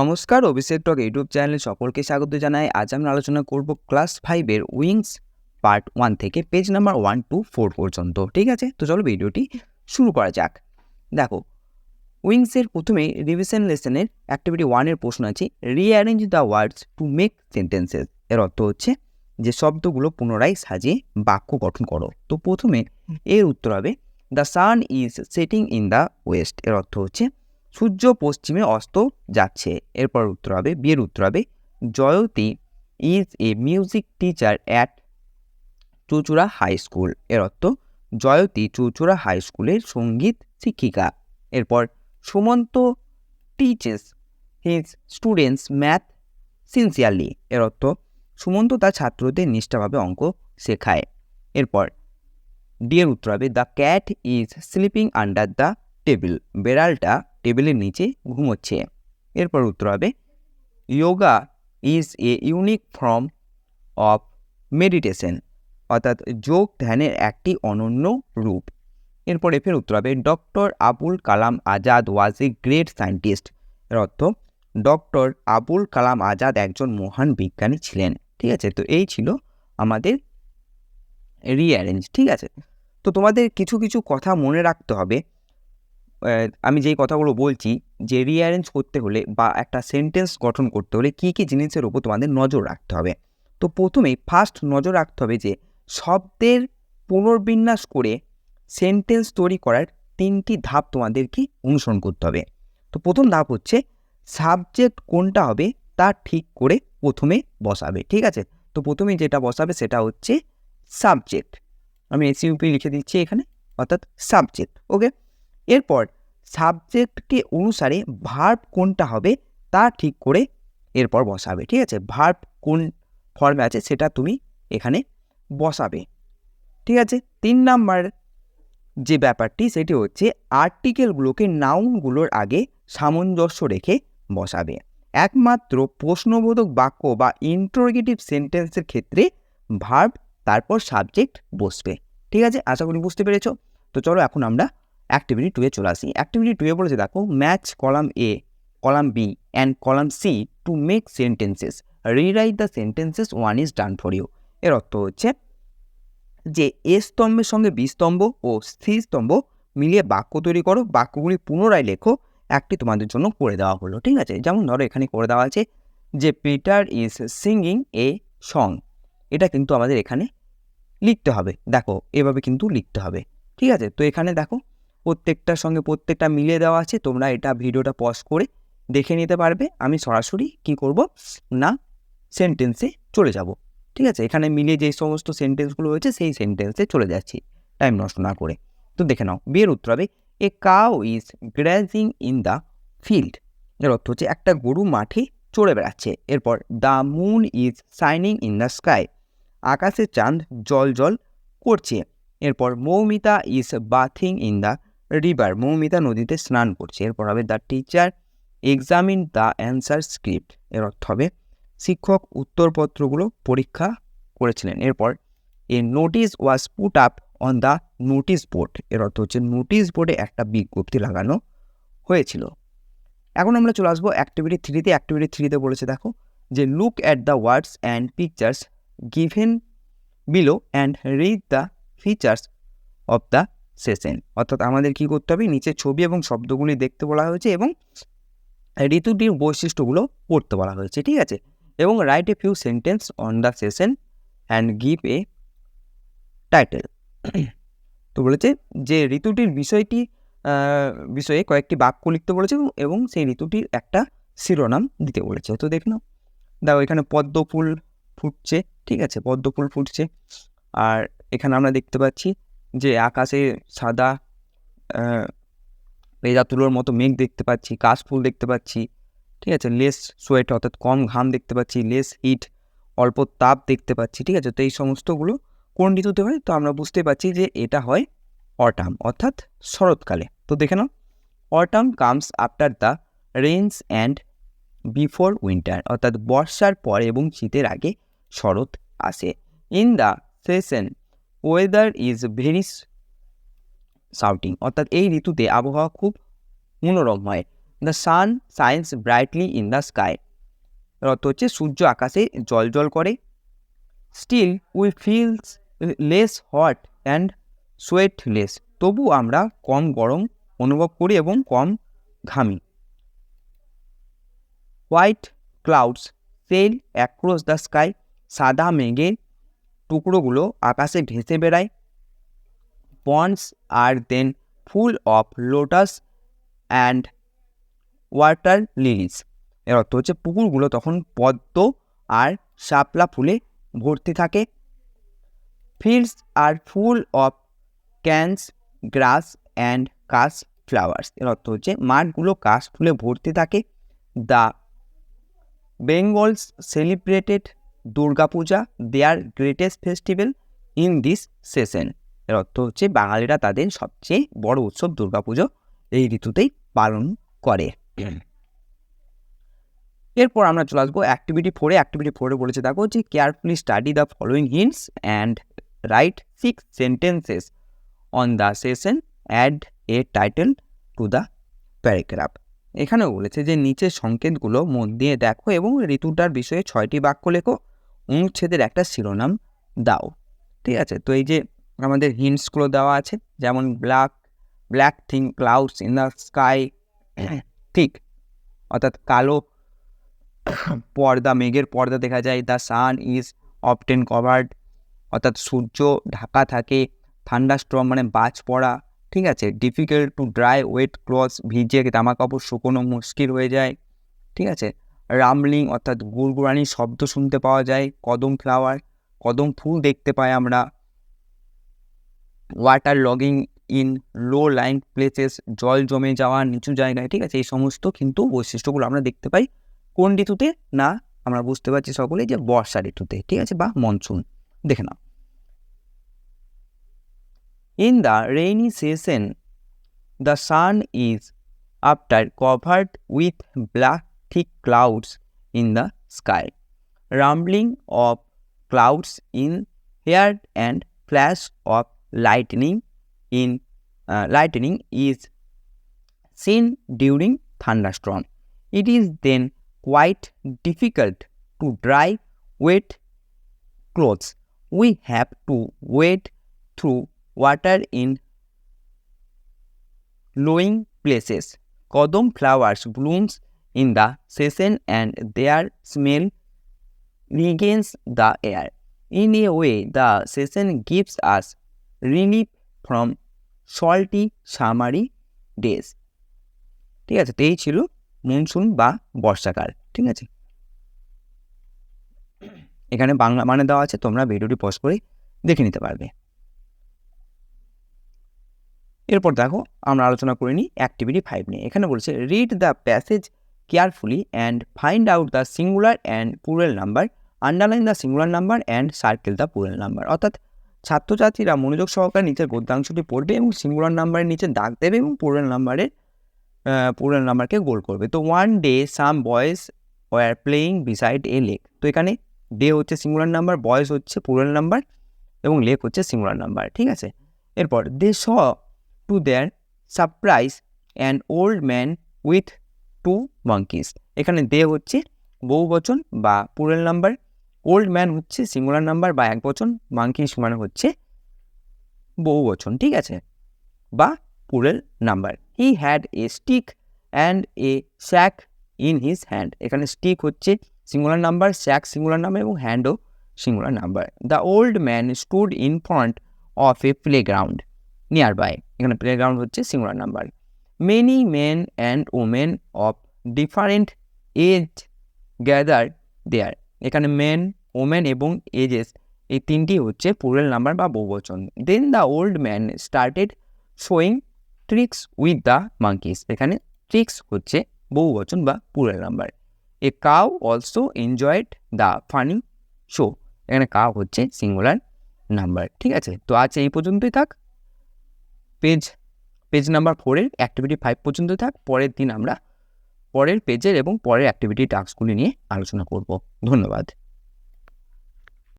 নমস্কার, অভিষেক টক ইউটিউব চ্যানেলে সকলকে স্বাগত জানাই। আজ আমরা আলোচনা করব ক্লাস ফাইভের উইংস পার্ট ওয়ান থেকে page number one two four পর্যন্ত, ঠিক আছে? তো চলো ভিডিওটি শুরু করা যাক। দেখো উইংসের প্রথমে রিভিশন লেসনের অ্যাক্টিভিটি ওয়ানের প্রশ্ন আছে rearrange the words to make sentences এর অর্থ হচ্ছে যে শব্দগুলো পুনরায় সাজিয়ে বাক্য গঠন করো। তো প্রথমে এর উত্তর হবে the sun is setting in the west এর অর্থ হচ্ছে সূর্য পশ্চিমে অস্ত যাচ্ছে। এরপর উত্তর হবে, বিয়ের উত্তর হবে Jayati is a music teacher at Chuchura high স্কুলের অর্থ জয়তী চুচুড়া হাই স্কুলের সংগীত শিক্ষিকা। এরপর, Sumanta teaches his students math sincerely এর অর্থ, সুমন্ত তার ছাত্রদের নিষ্ঠাভাবে অঙ্ক শেখায়। এরপর ডিয়ের উত্তর হবে the cat is sleeping under the table বেড়ালটা টেবিলের নিচে ঘুমোচ্ছে। এরপর উত্তর হবে yoga is a unique form of meditation অর্থাৎ যোগ ধ্যানের একটি অনন্য রূপ। এরপর এফের উত্তর হবে doctor Abul Kalam Azad was a great scientist এর অর্থ ডক্টর আবুল কালাম আজাদ একজন মহান বিজ্ঞানী ছিলেন। ঠিক আছে, তো এই ছিল আমাদের রিঅ্যারেঞ্জ ঠিক আছে? তো তোমাদের কিছু কিছু কথা মনে রাখতে হবে। আমি যেই কথাগুলো বলছি, যে রিঅ্যারেঞ্জ করতে হলে বা একটা সেন্টেন্স গঠন করতে হলে কী কী জিনিসের উপর তোমাদের নজর রাখতে হবে? তো প্রথমেই ফার্স্ট নজর রাখতে হবে যে শব্দের পুনর্বিন্যাস করে সেন্টেন্স তৈরি করার তিনটি ধাপ তোমাদেরকে অনুসরণ করতে হবে। তো প্রথম ধাপ হচ্ছে সাবজেক্ট কোনটা হবে তা ঠিক করে প্রথমে বসাবে, ঠিক আছে? তো প্রথমে যেটা বসাবে সেটা হচ্ছে সাবজেক্ট আমি এসইউপি লিখে দিচ্ছি এখানে, অর্থাৎ সাবজেক্ট ওকে এরপর সাবজেক্টকে অনুসারে ভার্ব কোনটা হবে তা ঠিক করে এরপর বসাবে, ঠিক আছে? ভার্ব কোন ফর্মে আছে সেটা তুমি এখানে বসাবে, ঠিক আছে? তিন নাম্বার যে ব্যাপারটি সেটি হচ্ছে আর্টিকেলগুলোকে নাউনগুলোর আগে সামঞ্জস্য রেখে বসাবে। একমাত্র প্রশ্নবোধক বাক্য বা ইন্টারোগেটিভ সেন্টেন্সের ক্ষেত্রে ভার্ব তারপর সাবজেক্ট বসবে, ঠিক আছে? আশা করি বুঝতে পেরেছ। তো চলো এখন আমরা অ্যাক্টিভিটি টুয়ে চলে আসি। অ্যাক্টিভিটি টুয়ে বলেছে, দেখো match column A column B and column C to make sentences rewrite the sentences one is done for you এর অর্থ হচ্ছে যে এ স্তম্ভের সঙ্গে বি স্তম্ভ ও সি স্তম্ভ মিলিয়ে বাক্য তৈরি করো, বাক্যগুলি পুনরায় লেখো, একটি তোমাদের জন্য করে দেওয়া হলো, ঠিক আছে? যেমন ধরো, এখানে করে দেওয়া আছে যে Peter is singing a song এটা কিন্তু আমাদের এখানে লিখতে হবে। দেখো, এভাবে কিন্তু লিখতে হবে। ঠিক আছে? তো এখানে দেখো প্রত্যেকটার সঙ্গে প্রত্যেকটা মিলিয়ে দেওয়া আছে, তোমরা এটা ভিডিওটা পজ করে দেখে নিতে পারবে, আমি সরাসরি কি করব? না সেন্টেন্সে চলে যাব। ঠিক আছে? এখানে মিলিয়ে যেই সমস্ত সেন্টেন্সগুলো হয়েছে সেই সেন্টেন্সে চলে যাচ্ছি টাইম নষ্ট না করে। তো দেখে নাও, বিয়ের উত্তর হবে a cow is grazing in the field এর অর্থ হচ্ছে, একটা গরু মাঠে চড়ে বেড়াচ্ছে। এরপর the moon is shining in the sky আকাশে চাঁদ জল জল করছে। এরপর, Moumita is bathing in the river Moumita নদীতে স্নান করছে। এরপর হবে the teacher examine the answer script এর অর্থ হবে শিক্ষক উত্তরপত্রগুলো পরীক্ষা করেছিলেন। এরপর a notice was put up on the notice board এর অর্থ হচ্ছে নোটিশ বোর্ডে একটা বিজ্ঞপ্তি লাগানো হয়েছিল। এখন আমরা চলে আসব অ্যাক্টিভিটি থ্রিতে অ্যাক্টিভিটি থ্রিতে বলেছে, দেখো, যে look at the words and pictures given below and read the features of the session অর্থাৎ আমাদের কি করতে হবে? নিচে ছবি এবং শব্দগুলি দেখতে বলা হয়েছে এবং ঋতুটির বৈশিষ্ট্যগুলো পড়তে বলা হয়েছে, ঠিক আছে? এবং write a few sentence on the session and give a title তো বলেছে যে ঋতুটির বিষয়টি বিষয়ে কয়েকটি বাক্য লিখতে বলেছে এবং- সেই ঋতুটির একটা শিরোনাম দিতে বলেছে। তো দেখ নাও। দেখো এখানে পদ্ম ফুল ফুটছে, ঠিক আছে? পদ্ম ফুল ফুটছে। আর এখানে আমরা দেখতে পাচ্ছি যে আকাশে সাদা ভেজা তুলোর মতো মেঘ দেখতে পাচ্ছি, কাশ ফুল দেখতে পাচ্ছি, ঠিক আছে? লেস সোয়েট অর্থাৎ কম ঘাম দেখতে পাচ্ছি লেস হিট অল্প তাপ দেখতে পাচ্ছি, ঠিক আছে? তো এই সমস্তগুলো কোন ঋতুতে হয় তো আমরা বুঝতে পারছি যে এটা হয় অটাম অর্থাৎ শরৎকালে। তো দেখে নাও autumn comes after the rains and before winter অর্থাৎ বর্ষার পরে এবং শীতের আগে শরৎ আসে। In the season weather is very soothing অর্থাৎ এই ঋতুতে আবহাওয়া খুব মনোরম হয়। The sun shines brightly in the sky অর্থ হচ্ছে সূর্য আকাশে জল জল করে। Still we feels less hot and sweat less তবু আমরা কম গরম অনুভব করি এবং কম ঘামি। White clouds sail across the sky সাদা মেঘের টুকরোগুলো আকাশে ভেসে বেড়ায়। Ponds are then full of lotus and water lilies এর অর্থ হচ্ছে পুকুরগুলো তখন পদ্ম আর শাপলা ফুলে ভর্তি থাকে। Fields are full of kans grass and kash flowers এর অর্থ হচ্ছে মাঠগুলো কাশ ফুলে ভর্তি থাকে। The Bengalis celebrated Durga Puja their greatest festival in this season এর অর্থ হচ্ছে বাঙালিরা তাদের সবচেয়ে বড় উৎসব দুর্গাপুজো এই ঋতুতেই পালন করে। এরপর আমরা চলে আসব অ্যাক্টিভিটি ফোরে অ্যাক্টিভিটি ফোরে বলেছে দেখো যে carefully study the following hints and write six sentences on the season add a title to the paragraph এখানেও বলেছে যে নিচের সংকেতগুলো মন দিয়ে দেখো এবং ঋতুটার বিষয়ে ছয়টি বাক্য লেখো। অনুচ্ছেদের একটা শিরোনাম দাও। ঠিক আছে? তো এই যে আমাদের হিন্টসগুলো দেওয়া আছে, যেমন black black thing clouds in the sky ঠিক? অর্থাৎ কালো পর্দা, মেঘের পর্দা দেখা যায় the sun is often covered অর্থাৎ সূর্য ঢাকা থাকে ঠান্ডা স্ট্রম মানে বাজ পড়া, ঠিক আছে? Difficult to dry wet cloth ভিজে জামা কাপড় শুকোনো, মুশকিল হয়ে যায়, ঠিক আছে? রামলিং অর্থাৎ গুড়গুড়ানির শব্দ শুনতে পাওয়া যায়, কদম ফ্লাওয়ার, কদম ফুল দেখতে পাই আমরা। Water logging in low lying places জল জমে যাওয়া নিচু জায়গায়, ঠিক আছে? এই সমস্ত কিন্তু বৈশিষ্ট্যগুলো আমরা দেখতে পাই। কোন ঋতুতে? না, আমরা বুঝতে পারছি সকলেই যে বর্ষা ঋতুতে, ঠিক আছে? বা মনসুন দেখে নাও। In the rainy season the sun is often covered with black thick clouds in the sky. Rumbling of clouds in air and flash of lightning in uh, lightning is seen during thunderstorm. It is then quite difficult to dry wet clothes. We have to wade through water in lowing places. Kodam flowers blooms in the season and their smell regains the air. In a way, the season gives us relief from salty summery days. ঠিক আছে তো এই ছিল monsoon বা বর্ষাকাল ঠিক আছে এখানে বাংলা মানে দেওয়া আছে তোমরা ভিডিওটি পজ করে দেখে নিতে পারবে এরপর দেখো আমরা আলোচনা করে নিই অ্যাক্টিভিটি ফাইভ নিয়ে এখানে বলছে read the passage carefully and find out the singular and plural number underline the singular number and circle the plural number অর্থাৎ ছাত্রছাত্রীরা মনোযোগ সহকারে নিচের গদ্যাংশটি পড়বে এবং সিঙ্গুলার নাম্বারের নিচে দাগ দেবে এবং পুরেল নাম্বারের পুরেল নাম্বারকে গোল করবে। তো one day some boys were playing beside a lake তো এখানে ডে হচ্ছে সিঙ্গুলার নাম্বার বয়েজ হচ্ছে পুরেল নাম্বার এবং লেক হচ্ছে সিঙ্গুলার নাম্বার ঠিক আছে? এরপর they saw to their surprise and old man with two monkeys এখানে দে হচ্ছে বহু বচন বা পুরেল নাম্বার ওল্ড ম্যান হচ্ছে সিঙ্গুলার নাম্বার বা এক বচন মাঙ্কিস মানে হচ্ছে বহু বচন, ঠিক আছে? বা plural number he had a stick and a sack in his hand এখানে স্টিক হচ্ছে singular number sack singular number এবং হ্যান্ডও singular number the old man stood in front of a playground nearby এখানে প্লে গ্রাউন্ড হচ্ছে singular number many men and women of different age gather there এখানে men women এবং ages এই তিনটি হচ্ছে plural number বা বহুবচন। Then the old man started showing tricks with the monkeys এখানে ট্রিক্স হচ্ছে বহুবচন বা plural number a cow also enjoyed the funny show এখানে কাউ হচ্ছে সিঙ্গুলার নাম্বার ঠিক আছে? তো আজ এই পর্যন্তই থাক। পেজ পেজ নাম্বার ফোরের অ্যাক্টিভিটি ফাইভ পর্যন্ত থাক, পরের দিন আমরা পরের পেজের এবং পরের অ্যাক্টিভিটি টাস্কগুলি নিয়ে আলোচনা করব। ধন্যবাদ।